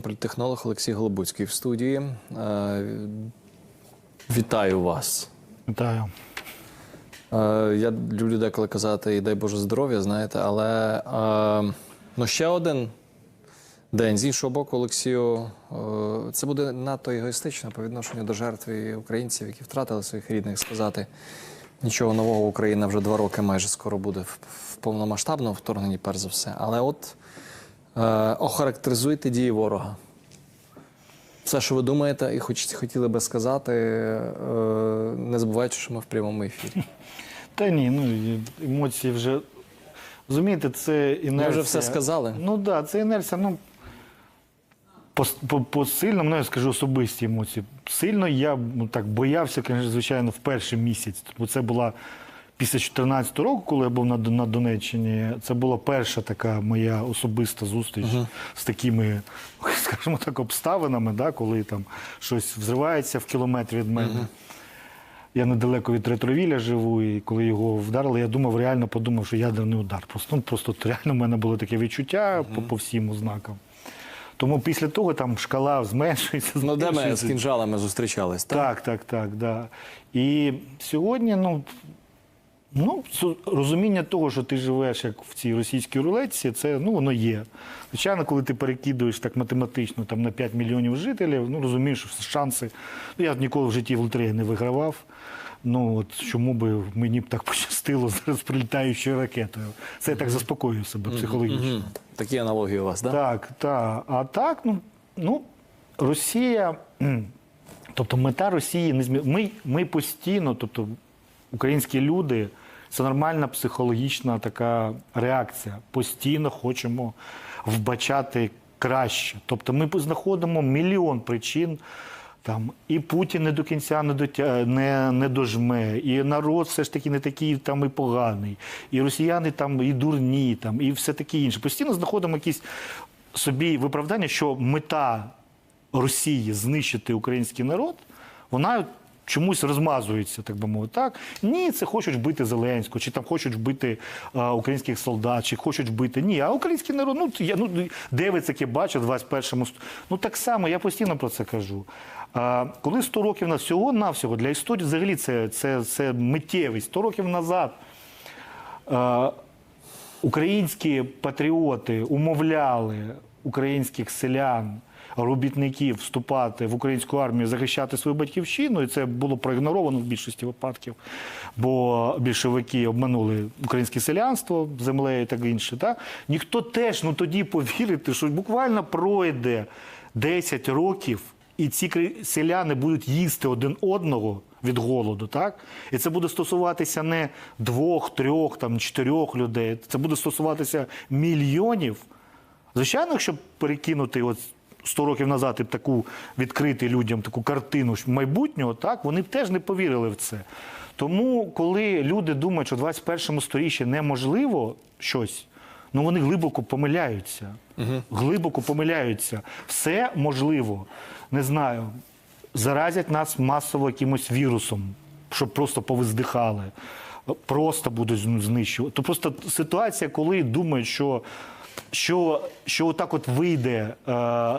Політтехнолог Олексій Голобуцький в студії. Е, Вітаю вас. Вітаю. Е, Я люблю деколи казати і дай Боже здоров'я, знаєте, але е, ну, ще один день. З іншого боку, Олексію, це буде надто егоїстично по відношенню до жертв і українців, які втратили своїх рідних, сказати. Нічого нового Україна вже два роки майже скоро буде в, повномасштабному вторгненні, перш за все. Але от охарактеризуйте дії ворога. Все, що ви думаєте, і хоч хотіли би сказати, е, не забувайте, що ми в прямому ефірі. Та ні, ну емоції вже. Розумієте, це інерція. Ми вже все сказали. Ну так, да, це інерція. Ну, по, по, по сильно, ну я скажу особисті емоції. Сильно я ну, так боявся, звичайно, в перший місяць. Бо це була після 2014 року, коли я був на, на Донеччині. Це була перша така моя особиста зустріч з такими, скажімо так, обставинами, да, коли там щось взривається в кілометрі від мене. Я недалеко від ретровіля живу, і коли його вдарили, я думав, реально подумав, що ядерний удар. Просто, ну, просто реально в мене було таке відчуття по, по всім ознакам. Тому після того там шкала зменшується. Ну, де ми з кінжалами зустрічались, так? Так, так, так, да. І сьогодні, ну, ну, розуміння того, що ти живеш як в цій російській рулетці, це ну, воно є. Звичайно, коли ти перекидуєш так математично там, на 5 мільйонів жителів, ну розумієш, що шанси. Ну, я ніколи в житті в лотереї не вигравав. Ну от чому би мені б так пощастило зараз прилітаючою ракетою? Це я так заспокоюю себе психологічно. Такі аналогії у вас, так? Так, так. А так, ну, ну Росія, тобто мета Росії не змі... Ми, ми постійно, тобто українські люди, це нормальна психологічна така реакція. Постійно хочемо вбачати краще. Тобто ми знаходимо мільйон причин. Там і Путін не до кінця не дотя... не, не дожме, і народ все ж таки не такий там і поганий, і росіяни там і дурні, там, і все таке інше. Постійно знаходимо якісь собі виправдання, що мета Росії знищити український народ, вона чомусь розмазується, так би мовити. Так? Ні, це хочуть вбити Зеленського, чи там хочуть вбити а, українських солдат, чи хочуть вбити. Ні, а український народ, ну, я, ну де ви таке бачите в 21-му ст- Ну так само, я постійно про це кажу. А, коли 100 років на всього навсього для історії взагалі це, це, це миттєвість. 100 років назад е, українські патріоти умовляли українських селян, робітників вступати в українську армію, захищати свою батьківщину, і це було проігноровано в більшості випадків, бо більшовики обманули українське селянство землею і так інше. Так? Ніхто теж ну тоді повірити, що буквально пройде 10 років. І ці селяни будуть їсти один одного від голоду, так? І це буде стосуватися не двох, трьох, там, чотирьох людей. Це буде стосуватися мільйонів. Звичайно, якщо перекинути от 100 років назад і б таку відкрити людям таку картину майбутнього, так, вони б теж не повірили в це. Тому, коли люди думають, що в 21 сторіччі неможливо щось, ну вони глибоко помиляються. Глибоко помиляються. Все можливо. Не знаю. Заразять нас масово якимось вірусом, щоб просто повиздихали. Просто будуть знищувати. То просто ситуація, коли думають, що. Що, що отак от вийде, е,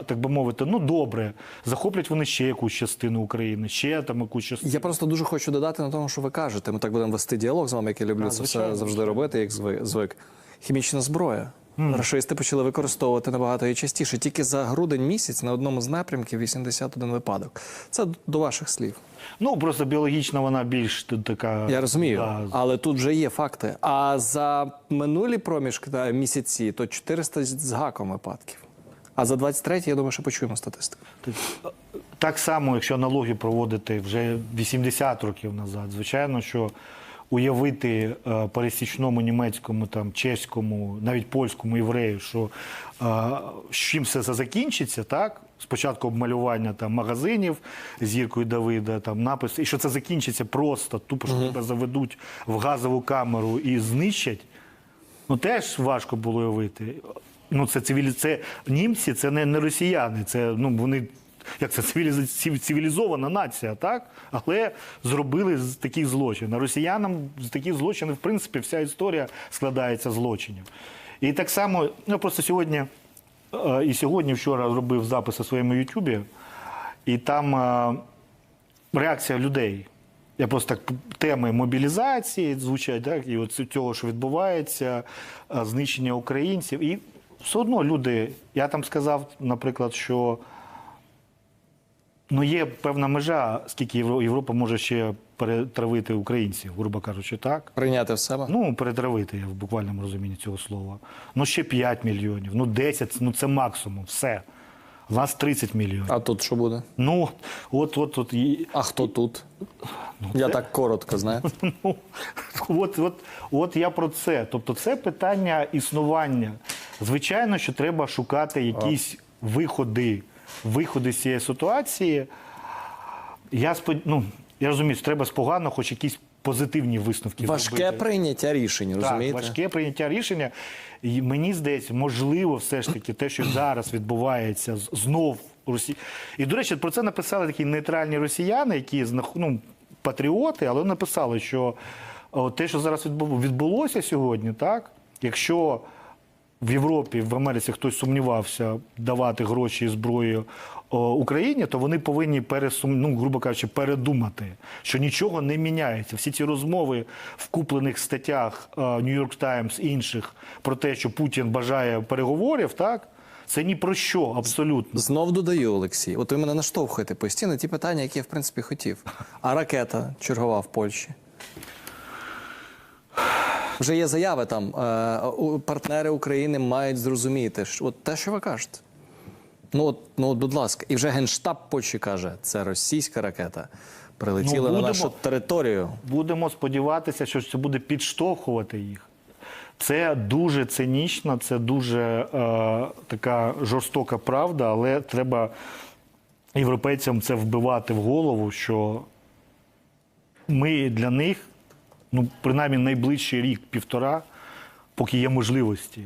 так би мовити, ну добре, захоплять вони ще якусь частину України, ще там якусь частину. Я просто дуже хочу додати на тому, що ви кажете. Ми так будемо вести діалог з вами, як я люблю А, це звичайно, все завжди робити, як зви- звик. Хімічна зброя. Рашисти почали використовувати набагато і частіше. Тільки за грудень місяць на одному з напрямків 81 випадок. Це до ваших слів. Ну просто біологічно вона більш така. Я розумію, да, але тут вже є факти. А за минулі проміжки та місяці то 400 з гаком випадків. А за 23 я думаю, що почуємо статистику. Так само, якщо аналогію проводити вже 80 років назад, звичайно, що уявити е, пересічному німецькому, там, чеському, навіть польському єврею, що е, з чим все це закінчиться, так? Спочатку обмалювання там, магазинів зіркою Давида, там, напис, і що це закінчиться просто, тупо, що тебе заведуть в газову камеру і знищать. Ну теж важко було уявити. Ну, це цивілі... це німці, це не, не росіяни. Це ну вони як це цивілізована нація, так? Але зробили з таких злочин. Росіянам з таких злочинів, в принципі, вся історія складається злочинів. І так само, ну просто сьогодні е, і сьогодні, вчора робив запис у своєму Ютубі, і там е, реакція людей. Я просто так теми мобілізації звучать, так, і от цього, що відбувається, е, знищення українців. І все одно люди, я там сказав, наприклад, що ну, є певна межа, скільки Європа може ще перетравити українців, грубо кажучи, так. Прийняти в себе? Ну, перетравити я в буквальному розумінні цього слова. Ну, ще 5 мільйонів, ну 10, ну це максимум, все. У нас 30 мільйонів. А тут що буде? Ну, от, от, от, А хто тут? Я так коротко, знаєте. ну, от, от, от я про це. Тобто, це питання існування. Звичайно, що треба шукати якісь виходи, виходи з цієї ситуації. Я спод... ну, я розумію, що треба з погано, хоч якісь позитивні висновки. Важке зробити. прийняття рішень, розумієте? Так, важке прийняття рішення. І мені здається, можливо, все ж таки, те, що зараз відбувається знов Росії. І, до речі, про це написали такі нейтральні росіяни, які ну, патріоти, але написали, що те, що зараз відбулося сьогодні, так, якщо в Європі, в Америці хтось сумнівався давати гроші і зброю Україні, то вони повинні пересум, ну, грубо кажучи, передумати, що нічого не міняється. Всі ці розмови в куплених статтях е, New York Times і інших про те, що Путін бажає переговорів, так це ні про що абсолютно. Знов додаю, Олексій. От ви мене наштовхуєте постійно ті питання, які я в принципі хотів. А ракета чергова в Польщі. Вже є заяви там. Е, партнери України мають зрозуміти, що от те, що ви кажете. Ну от, ну от, будь ласка, і вже генштаб Польщі каже, це російська ракета. Прилетіла Ну, на нашу територію. Будемо сподіватися, що це буде підштовхувати їх. Це дуже цинічно, це дуже е, така жорстока правда, але треба європейцям це вбивати в голову, що ми для них, ну, принаймні, найближчий рік-півтора, поки є можливості.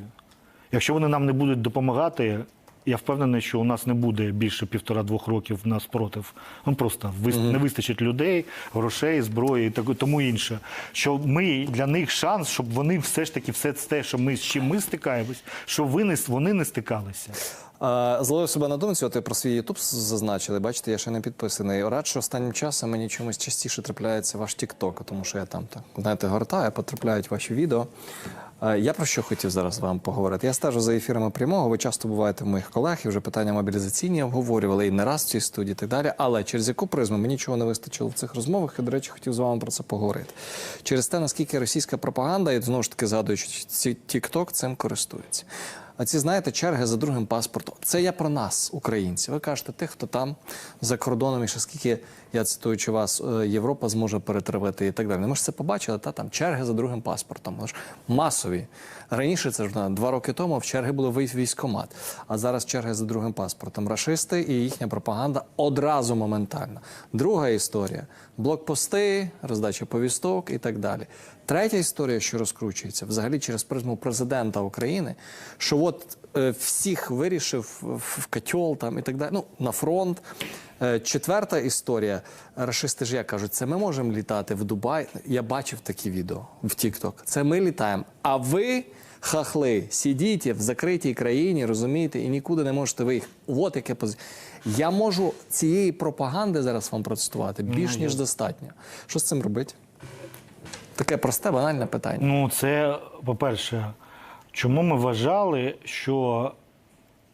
Якщо вони нам не будуть допомагати, я впевнений, що у нас не буде більше півтора-двох років на спротив. Ну просто не вистачить людей, грошей, зброї і тому інше. Що ми для них шанс, щоб вони все ж таки все те, що ми з чим ми стикаємось, щоб вони, вони не стикалися. Зловив себе на думці, от ви про свій Ютуб зазначили. Бачите, я ще не підписаний. Рад, що останнім часом мені чомусь частіше трапляється ваш Тікток, тому що я там так, знаєте, гортаю, потрапляють ваші відео. Е, Я про що хотів зараз з вами поговорити? Я стежу за ефірами прямого. Ви часто буваєте в моїх колег і вже питання мобілізаційні обговорювали і не раз в цій студії, і так далі. Але через яку призму мені чого не вистачило в цих розмовах, і, до речі, хотів з вами про це поговорити. Через те, наскільки російська пропаганда, і знову ж таки згадуючи Тікток, цим користується. А ці, знаєте, черги за другим паспортом. Це я про нас, українців. Ви кажете, тих, хто там за кордоном, і ще скільки, я цитуючи вас, е, Європа зможе перетравити і так далі. Ми ж це побачили, та там черги за другим паспортом. Ж масові. Раніше це ж два роки тому в черги було вийти в а зараз черги за другим паспортом. Рашисти і їхня пропаганда одразу моментально. Друга історія блокпости, роздача повісток і так далі. Третя історія, що розкручується, взагалі через призму президента України, що от е, всіх вирішив в, в котел там і так далі, ну, на фронт. Е, четверта історія. Рашисти ж як кажуть, це ми можемо літати в Дубай. Я бачив такі відео в TikTok. Це ми літаємо. А ви, хахли, сидіть в закритій країні, розумієте, і нікуди не можете виїхати. От яке позиція. Я можу цієї пропаганди зараз вам процитувати більш ніж достатньо. Що з цим робити? Таке просте, банальне питання. Ну, це, по-перше, чому ми вважали, що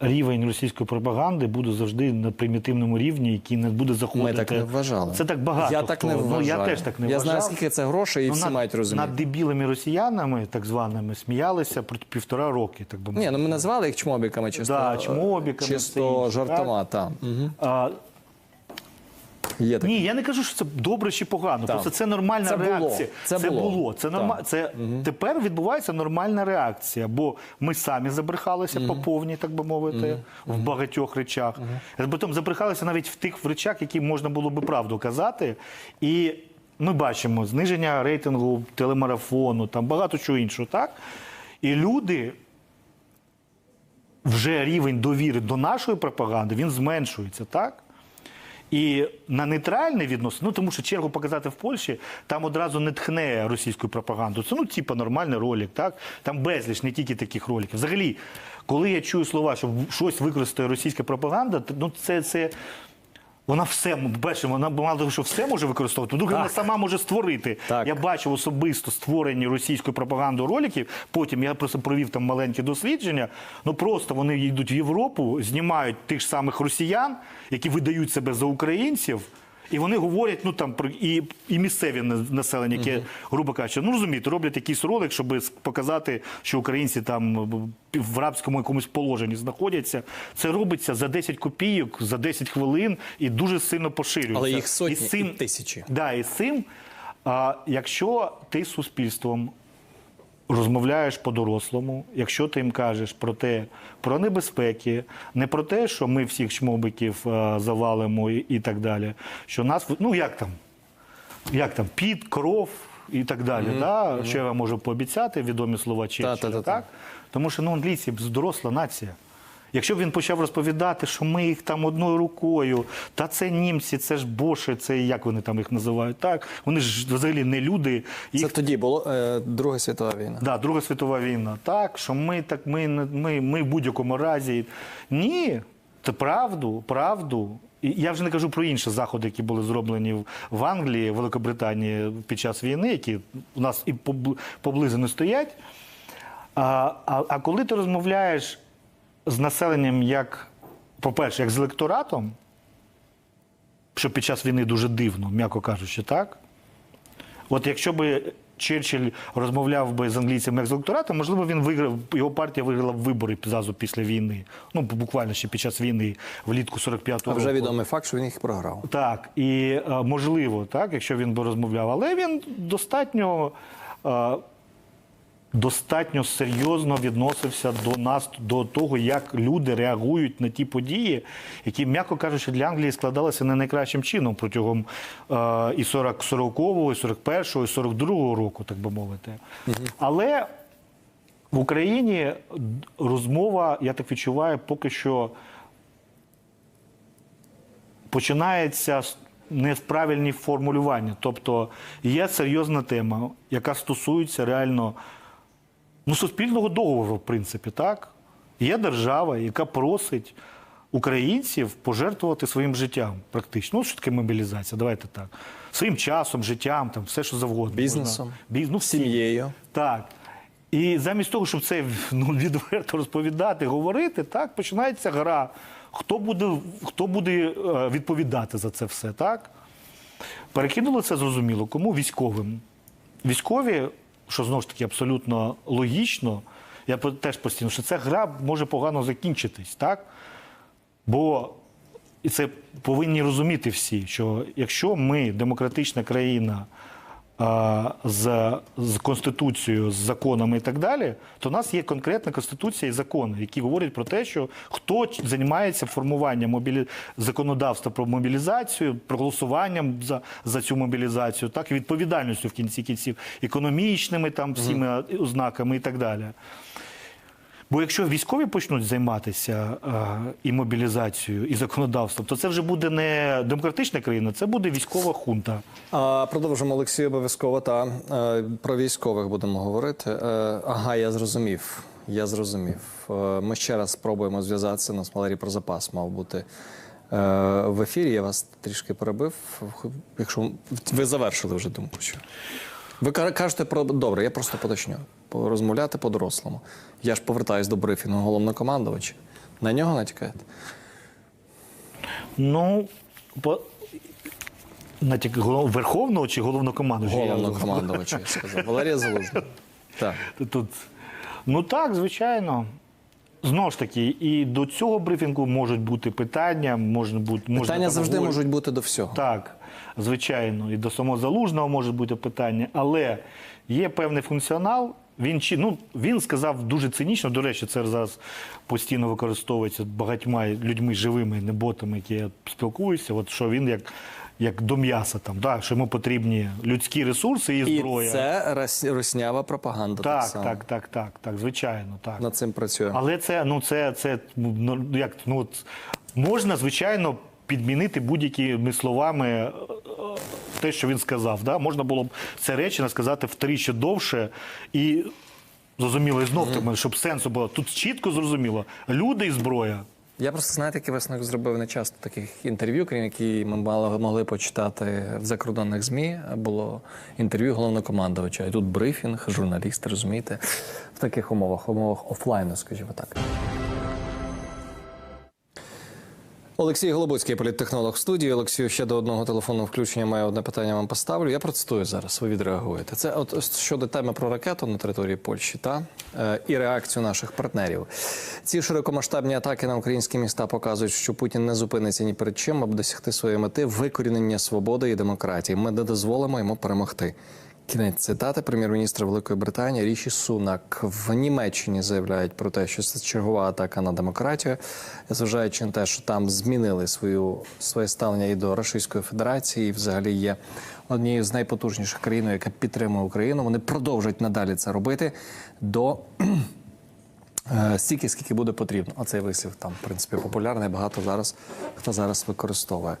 рівень російської пропаганди буде завжди на примітивному рівні, який не буде заходити. Ми так не вважали. Це так багато. Я так хто. не Ну, я теж так не Я вважав. знаю, скільки це грошей, і всі над, мають розуміти. Над дебілими росіянами, так званими, сміялися про півтора роки, так би мовити. Ні, ну ми назвали їх чмобіками, чисто, Да, чмобіками, чисто жартома. Та. Угу. А, Є таке. Ні, я не кажу, що це добре чи погано. Так. Просто це нормальна Це було. реакція. Це було. Це норма... Це тепер відбувається нормальна реакція, бо ми самі забрехалися по повній, так би мовити, в багатьох речах. Потім забрехалися навіть в тих речах, які можна було би правду казати. І ми бачимо зниження рейтингу телемарафону, там багато чого іншого, так? І люди. Вже рівень довіри до нашої пропаганди він зменшується, так? І на нейтральний відносин, ну тому що чергу показати в Польщі, там одразу не тхне російську пропаганду. Це ну, типа, нормальний ролик, так? Там безліч, не тільки таких роликів. Взагалі, коли я чую слова, що щось використає російська пропаганда, ну це. це вона все, бачимо, вона мало того, що все може використовувати, друге, вона сама може створити. Так. Я бачив особисто створені російською пропагандою роликів. Потім я просто провів там маленькі дослідження. Ну просто вони йдуть в Європу, знімають тих ж самих росіян, які видають себе за українців. І вони говорять, ну там про і, і місцеві населення, яке, грубо кажучи, ну розумієте, роблять якийсь ролик, щоб показати, що українці там в рабському якомусь положенні знаходяться. Це робиться за 10 копійок, за 10 хвилин і дуже сильно поширюється. Але їх сотні І цим- і тисячі. Да, і з цим, а, якщо ти з суспільством розмовляєш по-дорослому, якщо ти їм кажеш про те, про небезпеки, не про те, що ми всіх чмобиків завалимо і, і так далі, що нас, ну як там, як там, під, кров і так далі. Да? Що я вам можу пообіцяти, відомі слова Черчилля, так? Тому що ну, англійці доросла нація. Якщо б він почав розповідати, що ми їх там одною рукою, та це німці, це ж боши, це як вони там їх називають, так? Вони ж взагалі не люди. Їх Це тоді було е, Друга світова війна. Да, Друга світова війна. Так, що ми так, ми, ми, ми в будь-якому разі. Ні, це правду, правду. І я вже не кажу про інші заходи, які були зроблені в- в Англії, Великобританії під час війни, які у нас і поблизу не стоять. А, а, а коли ти розмовляєш з населенням, як, по-перше, як з електоратом, що під час війни дуже дивно, м'яко кажучи, так? От якщо би Черчилль розмовляв би з англійцями як з електоратом, можливо, він виграв, його партія виграла б вибори зразу після війни. Ну, буквально ще під час війни, влітку 45-го А року. вже відомий факт, що він їх програв. Так, і е, можливо, так, якщо він би розмовляв, але він достатньо. Достатньо серйозно відносився до нас, до того, як люди реагують на ті події, які, м'яко кажучи, для Англії складалися не найкращим чином протягом е, і 40, 40-го, і 41-го, і 42-го року, так би мовити. Але в Україні розмова, я так відчуваю, поки що починається не в правильні формулювання. Тобто є серйозна тема, яка стосується реально ну, суспільного договору, в принципі, так? Є держава, яка просить українців пожертвувати своїм життям, практично. Ну, що таке мобілізація? Давайте так. Своїм часом, життям, там, все, що завгодно. Бізнесом, Біз... ну. Сім'єю. Так. І замість того, щоб це ну, відверто розповідати, говорити, так, починається гра. Хто буде, хто буде е, відповідати за це все, так? Перекинули це зрозуміло. Кому? Військовим. Військові, що знову ж таки абсолютно логічно, я теж постійно, що ця гра може погано закінчитись, так? Бо і це повинні розуміти всі, що якщо ми демократична країна з, з конституцією, з законами і так далі, то у нас є конкретна конституція і закони, які говорять про те, що хто займається формуванням мобілі... законодавства про мобілізацію, проголосуванням за, за цю мобілізацію, так і відповідальністю в кінці кінців, економічними там всіми ознаками і так далі. Бо якщо військові почнуть займатися е, і мобілізацією, і законодавством, то це вже буде не демократична країна, це буде військова хунта. А, продовжимо Олексій обов'язково. Та е, про військових будемо говорити. Е, ага, я зрозумів. Я зрозумів. Ми ще раз спробуємо зв'язатися. Нас Валерій про запас мав бути в ефірі. Я вас трішки перебив. Якщо ви завершили вже думку, що ви ка- кажете про добре, я просто поточню. Розмовляти по-дорослому. Я ж повертаюсь до брифінгу головнокомандувача. На нього натякаєте? Ну, по... Натяк голов- верховного чи головнокомандуючого? Головнокомандувача, я сказав. Валерія Залужна. Так. Тут. Ну так, звичайно. Знову ж таки, і до цього брифінгу можуть бути питання, можна бути можна Питання завжди говорити. можуть бути до всього. Так, звичайно, і до самого залужного може бути питання, але є певний функціонал. Він чи ну він сказав дуже цинічно. До речі, це зараз постійно використовується багатьма людьми живими, не ботами, які я спілкуюся. От що він як, як до м'яса там, да, що йому потрібні людські ресурси і І зброя. це рос- роснява пропаганда. Так, так, само. так, так, так, так, звичайно, так. Над цим працюємо. Але це, ну, це, це ну, як, ну, от, можна, звичайно, підмінити будь-якими словами е, те, що він сказав. Да? Можна було б це речення сказати втричі довше і зрозуміло, і знов таки, щоб сенсу було. Тут чітко зрозуміло. Люди і зброя. Я просто знаєте, який висновок зробив не часто таких інтерв'ю, крім які ми мало могли почитати в закордонних змі. Було інтерв'ю головнокомандувача. І тут брифінг, журналісти, розумієте, в таких умовах, умовах офлайну, скажімо так. Олексій Голобуцький, політтехнолог в студії. Олексію, ще до одного телефонного включення маю одне питання вам поставлю. Я процитую зараз, ви відреагуєте. Це от щодо теми про ракету на території Польщі та е, і реакцію наших партнерів. Ці широкомасштабні атаки на українські міста показують, що Путін не зупиниться ні перед чим, аби досягти своєї мети викорінення свободи і демократії. Ми не дозволимо йому перемогти. Кінець цитати прем'єр-міністра Великої Британії Ріші Сунак в Німеччині заявляють про те, що це чергова атака на демократію, зважаючи на те, що там змінили свою своє ставлення і до Російської Федерації, і взагалі є однією з найпотужніших країн, яка підтримує Україну. Вони продовжують надалі це робити до Е, стільки, скільки буде потрібно. Оцей вислів там, в принципі, популярний, багато зараз хто зараз використовує.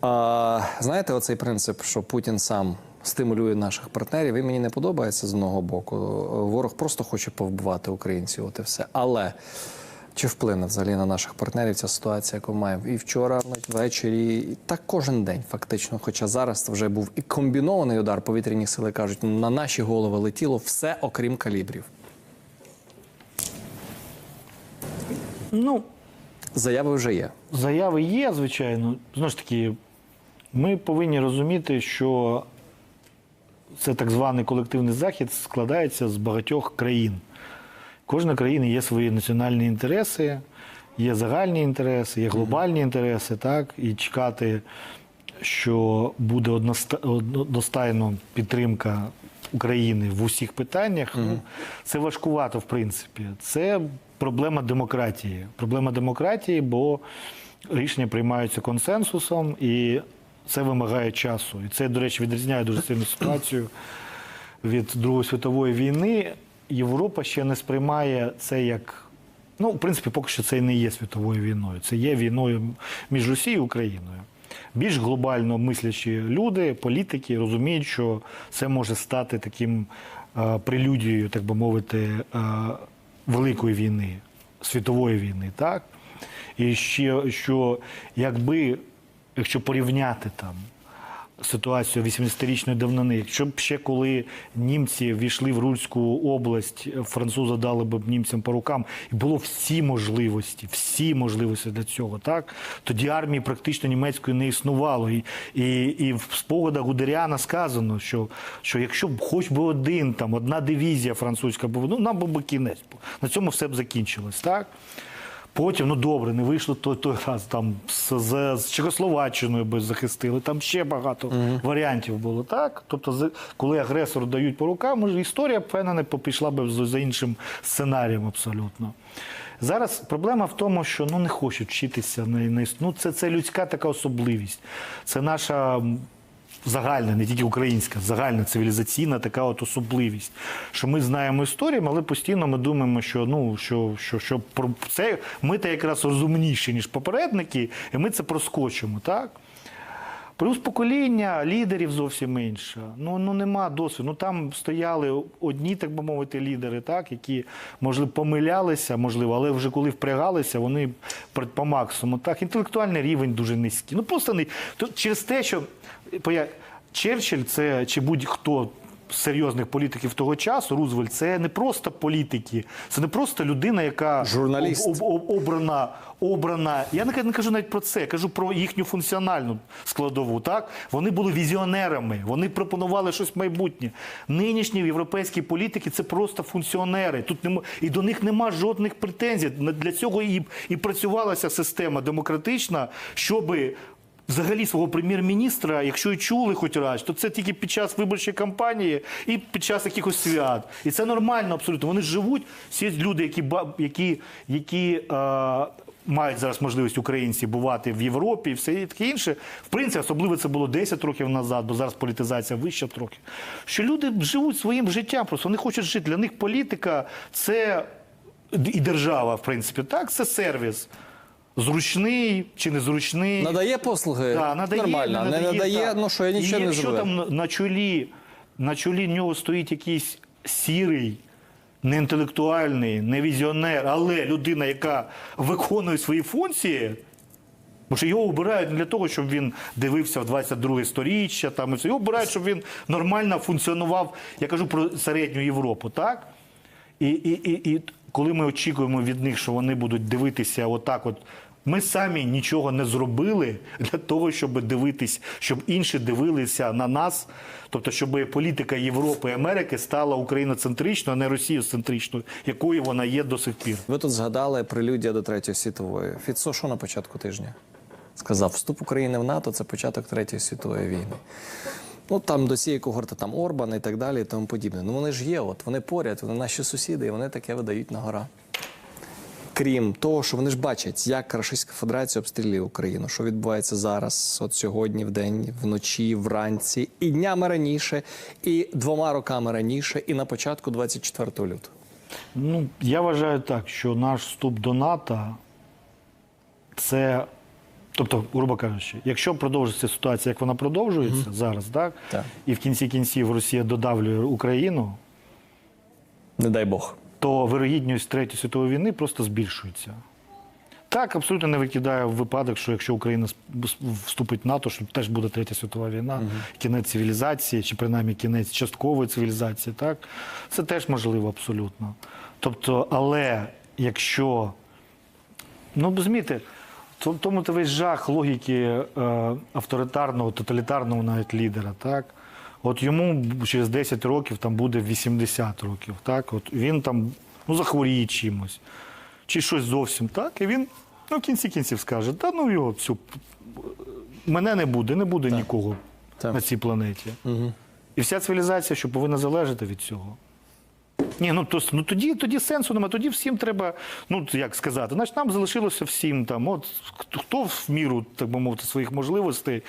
А, знаєте, оцей принцип, що Путін сам стимулює наших партнерів, він мені не подобається з одного боку. Ворог просто хоче повбивати українців, от і все. Але чи вплине взагалі на наших партнерів ця ситуація, яку маємо і вчора ввечері, і так кожен день, фактично. Хоча зараз вже був і комбінований удар, повітряні сили кажуть, на наші голови летіло все, окрім калібрів. Ну, Заяви вже є. Заяви є, звичайно. Знову ж таки, ми повинні розуміти, що це так званий колективний захід складається з багатьох країн. Кожна країна є свої національні інтереси, є загальні інтереси, є глобальні інтереси, так? І чекати, що буде одностайно підтримка України в усіх питаннях, ну, це важкувато, в принципі. Це проблема демократії. Проблема демократії, бо рішення приймаються консенсусом, і це вимагає часу. І це, до речі, відрізняє дуже сильну ситуацію від Другої світової війни. Європа ще не сприймає це як. Ну, в принципі, поки що це і не є світовою війною. Це є війною між Росією і Україною. Більш глобально мислячі люди, політики розуміють, що це може стати таким е, прелюдією, так би мовити, е, великої війни, світової війни, так? І ще, що якби, якщо порівняти там ситуацію 80-річної давнини, якщо б ще коли німці війшли в Рульську область, французи дали б німцям по рукам, і було всі можливості, всі можливості для цього, так тоді армії практично німецької не існувало. І, і, і в спогадах Гудеріана сказано, що, що якщо б хоч би один там одна дивізія французька була, ну нам би кінець. На цьому все б закінчилось, так. Потім, ну добре, не вийшло той, той раз там з, з, з Чехословаччиною би захистили. Там ще багато варіантів було. Так? Тобто, з- коли агресору дають по рукам, може, історія впевнена пішла б за за іншим сценарієм абсолютно. Зараз проблема в тому, що ну не хочуть вчитися на, на ну, це, це людська така особливість. Це наша загальна, не тільки українська, загальна цивілізаційна така от особливість, що ми знаємо історію, але постійно ми думаємо, що ну що, що, що про це ми та якраз розумніші, ніж попередники, і ми це проскочимо, так? Плюс покоління лідерів зовсім інше. Ну, ну нема досвіду. Ну там стояли одні, так би мовити, лідери, так, які, можливо, помилялися, можливо, але вже коли впрягалися, вони по максимуму. Так, інтелектуальний рівень дуже низький. Ну просто не через те, що Черчилль це чи будь-хто. Серйозних політиків того часу Рузвельт це не просто політики, це не просто людина, яка Журналіст. об- об- обрана, обрана. Я не, не кажу навіть про це, я кажу про їхню функціональну складову. Так вони були візіонерами, вони пропонували щось майбутнє. Нинішні європейські політики це просто функціонери. Тут нема і до них нема жодних претензій. Для цього і, і працювалася система демократична, щоби. Взагалі свого прем'єр-міністра, якщо і чули хоч раз, то це тільки під час виборчої кампанії і під час якихось свят. І це нормально абсолютно. Вони живуть, всі люди, які, які, які е, мають зараз можливість українці бувати в Європі і все таке інше. В принципі, особливо це було 10 років назад, бо зараз політизація вища трохи. Що люди живуть своїм життям, просто вони хочуть жити. Для них політика це і держава, в принципі, так, це сервіс. Зручний чи незручний. Надає послуги Да, надає, нормально, не надає, ну що я нічого І не якщо там на- чолі, на чолі нього стоїть якийсь сірий, неінтелектуальний, не візіонер, але людина, яка виконує свої функції. Бо що його обирають не для того, щоб він дивився в 22 сторіччя, там і все. Його обирають, щоб він нормально функціонував. Я кажу про середню Європу, так? І, і, і, і коли ми очікуємо від них, що вони будуть дивитися отак, от ми самі нічого не зробили для того, щоб дивитись, щоб інші дивилися на нас. Тобто, щоб політика Європи і Америки стала україноцентричною, а не росієцентричною, якою вона є до сих пір. Ви тут згадали прелюдія до Третьої світової. Фіцо що на початку тижня? Сказав, вступ України в НАТО це початок Третьої світової війни. Ну там до цієї когорти там Орбан і так далі, і тому подібне. Ну вони ж є, от вони поряд, вони наші сусіди, і вони таке видають на гора. Крім того, що вони ж бачать, як Російська Федерація обстрілює Україну, що відбувається зараз, от сьогодні, в день, вночі, вранці, і днями раніше, і двома роками раніше, і на початку 24 лютого. Ну, я вважаю так, що наш вступ до НАТО це. Тобто, грубо кажучи, якщо продовжиться ситуація, як вона продовжується зараз, так? Так. і в кінці кінців Росія додавлює Україну, Не дай Бог. То вирогідність Третьої світової війни просто збільшується. Так, абсолютно не викидає в випадок, що якщо Україна вступить в НАТО, що теж буде третя світова війна, кінець цивілізації, чи принаймні кінець часткової цивілізації, так це теж можливо абсолютно. Тобто, але якщо Ну, розумієте, тому то весь жах логіки е, авторитарного, тоталітарного навіть лідера, так? От йому через 10 років там буде 80 років, так? От він там ну, захворіє чимось, чи щось зовсім так, і він ну, в кінці кінців скаже, та ну його цю мене не буде, не буде нікого Так. на цій планеті. І вся цивілізація, що повинна залежати від цього. Ні, ну то ну тоді, тоді сенсу немає. Тоді всім треба, ну як сказати, значить нам залишилося всім там. От хто- в міру, так би мовити, своїх можливостей,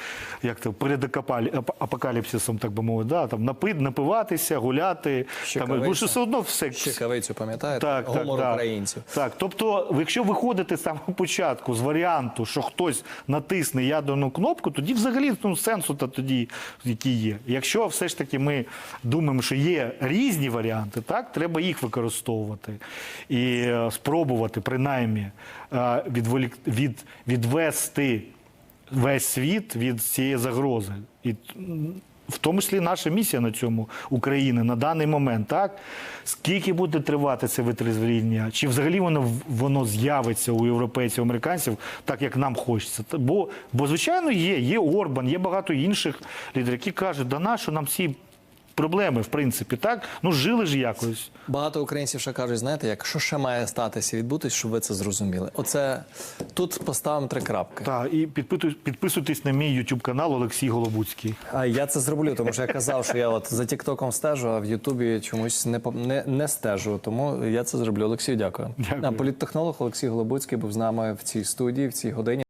як то перед апокаліпсисом, так би мовити, да, там напи, напиватися, гуляти, там, бо що все одно все. Щекавицю, пам'ятаєте? Так, так, Гумор так. українців. Так, тобто, якщо виходити з самого початку з варіанту, що хтось натисне ядерну кнопку, тоді взагалі ну, сенсу та тоді який є. Якщо все ж таки ми думаємо, що є різні варіанти, так треба їх використовувати і е, спробувати принаймні е, відволік, від, відвести весь світ від цієї загрози. І в тому числі наша місія на цьому України на даний момент, так? Скільки буде тривати це витрезвління? Чи взагалі воно, воно з'явиться у європейців, американців, так як нам хочеться? Бо, бо звичайно, є, є Орбан, є багато інших лідерів, які кажуть, да нащо нам ці проблеми, в принципі, так? Ну, жили ж якось. Багато українців ще кажуть, знаєте, як що ще має статися відбутись, щоб ви це зрозуміли. Оце тут поставимо три крапки. Так, і підпитуй- підписуйтесь на мій YouTube канал Олексій Голобуцький. А я це зроблю, тому що я казав, що я от за Тіктоком стежу, а в Ютубі чомусь не, не, не стежу. Тому я це зроблю. Олексію, дякую. Дякую. А політтехнолог Олексій Голобуцький був з нами в цій студії, в цій годині.